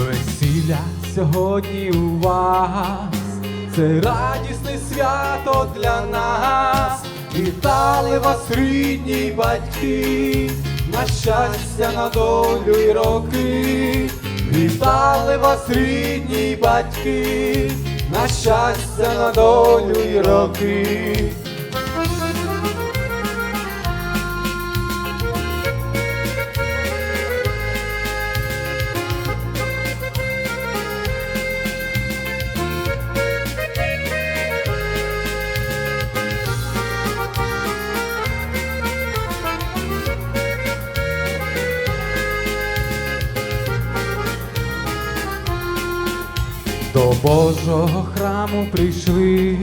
Весілля сьогодні у вас, це радісне свято для нас. Вітали вас, рідні батьки, на щастя, на долю й роки. Вітали вас, рідні батьки, на щастя, на долю й роки. Божого храму прийшли,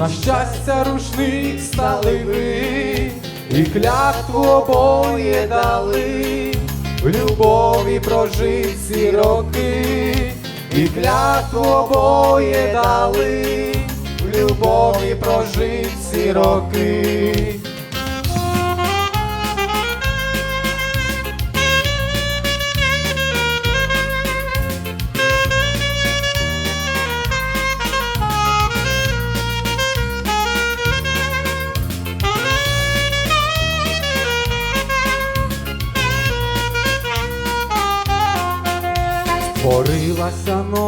на щастя рушник стали ви, і клятву обоє дали, в любові прожив всі роки, і клятву обоє дали, в любові прожив всі роки.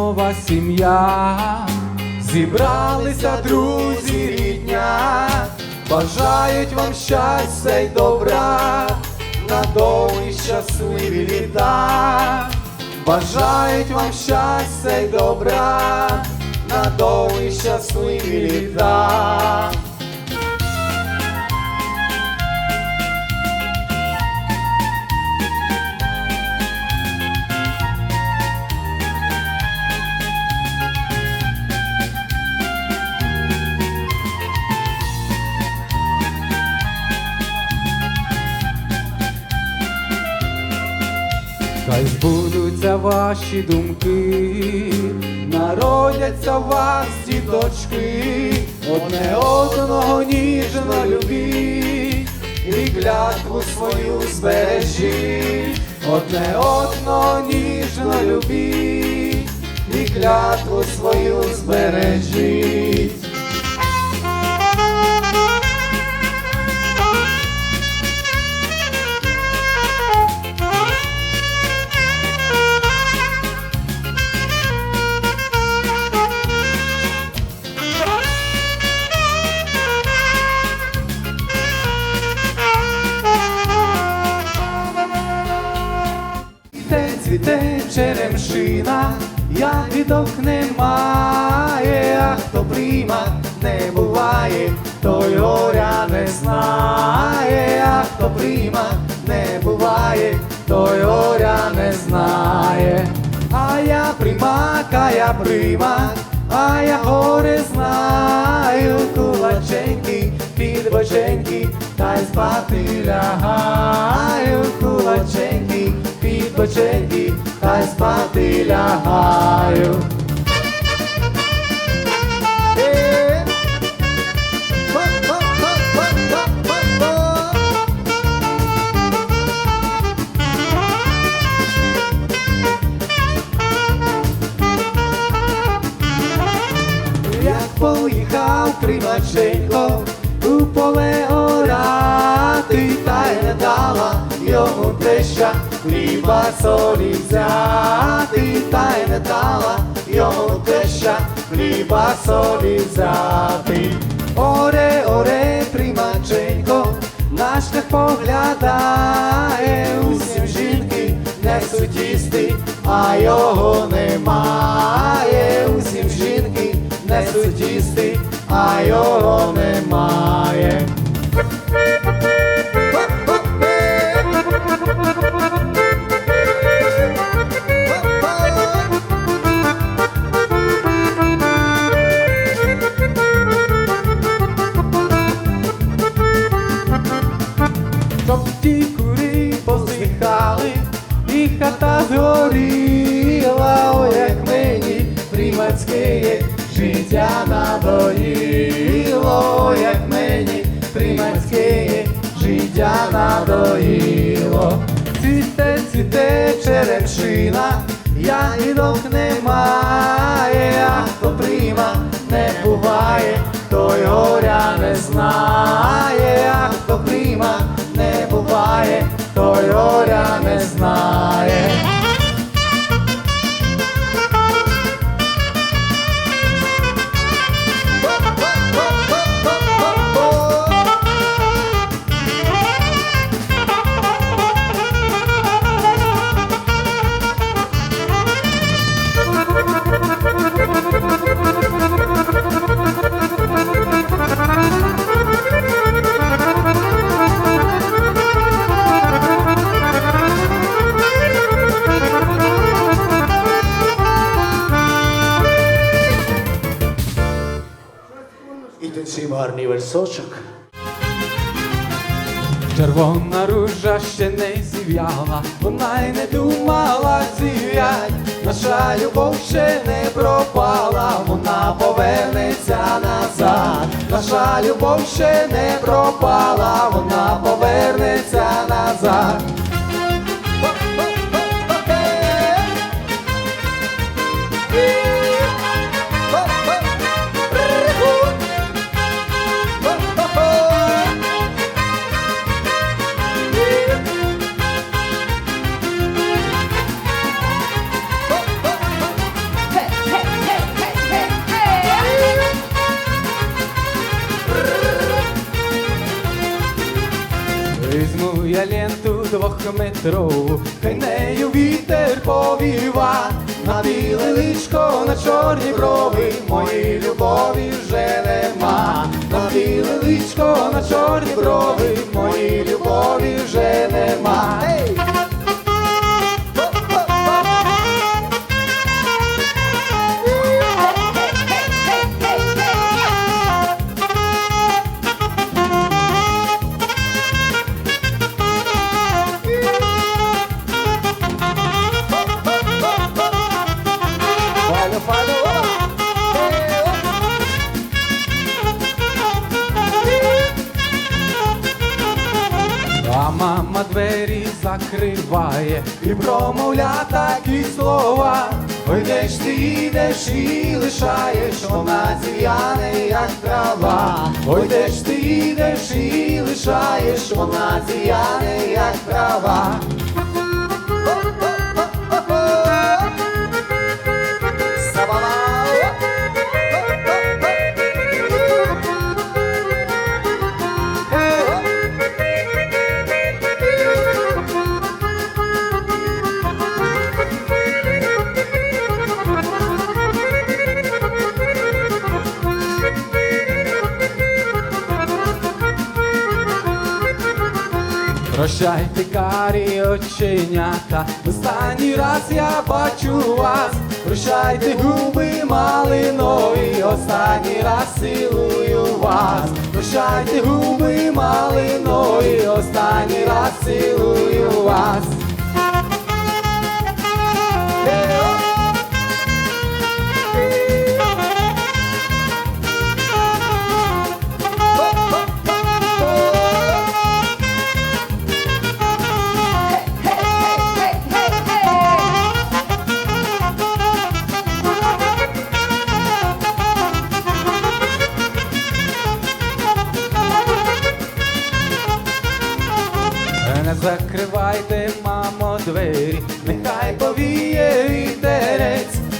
Нова сім'я, зібралися друзі рідня, бажають вам щастя й добра, на довгі щасливі літа, бажають вам щастя й добра, на довгі щасливі літа. Хай збудуться ваші думки, народяться в вас діточки, одне одного ніжно любіть, і клятву свою збережіть, одне одного ніжно любіть, і клятву свою Цвіте, черемшина, ягідок немає, а хто прийма не буває, той горя не знає, а хто прийма не буває, той горя не знає. А я примак, а я примак, а я горе знаю, кулаченьки, під боченьки, та й спати лягаю, кулаченьки, під боченьки, та спати лягаю. Поїхав Кримаченко у поле орати, та й не дала йому теща хліба солі взяти, та й не дала йому теща хліба солі взяти. Оре, оре, Примаченко, наш шлях поглядає, усім жінки несуть їсти, а його немає, усім жінки несуть їсти, а його немає. Життя надоїло, як мені приманське, життя надоїло. Цвіте, цвіте і ягідок немає, а хто прима не буває, той горя не знає, І танцюємо гарний версочок. Червона ружа ще не зів'яла, вона й не думала зів'ять. Наша любов ще не пропала, вона повернеться назад. Наша любов ще не пропала, вона повернеться назад. Двохметрову, хай нею вітер повіва, на біле личко, на чорні брови, моїй любові вже нема, на біле личко, на чорні брови, моїй любові вже нема. Ей! Мама двері закриває і промовля такі слова. Ой, де ж ти йдеш і лишаєш, вона зів'яне, як трава. Ой, де ти йдеш і лишаєш, вона зів'яне, як трава. Прощайте, карі оченята, останній раз я бачу вас. Прощайте, губи малинові, останній раз цілую вас. Прощайте, губи малинові, останній раз цілую вас.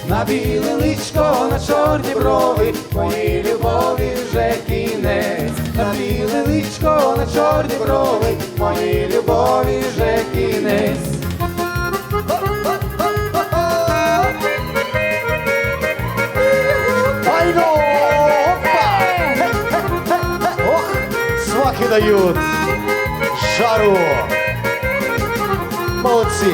На біле личко, на чорні брови, моїй любові вже кінець, на біле личко, на чорні брови, моїй любові вже кінець. Ох, свахи дають! Жару! Молодці!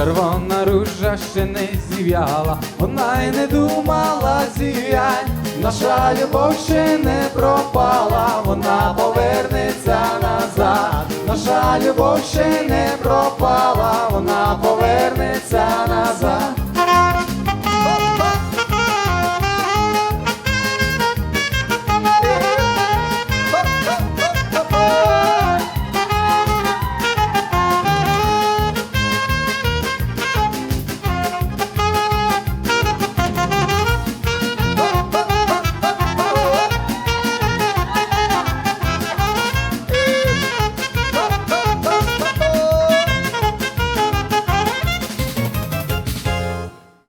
Червона ружа ще не зів'яла, вона й не думала зів'ять, наша любов ще не пропала, вона повернеться назад, наша любов ще не пропала, вона повернеться назад.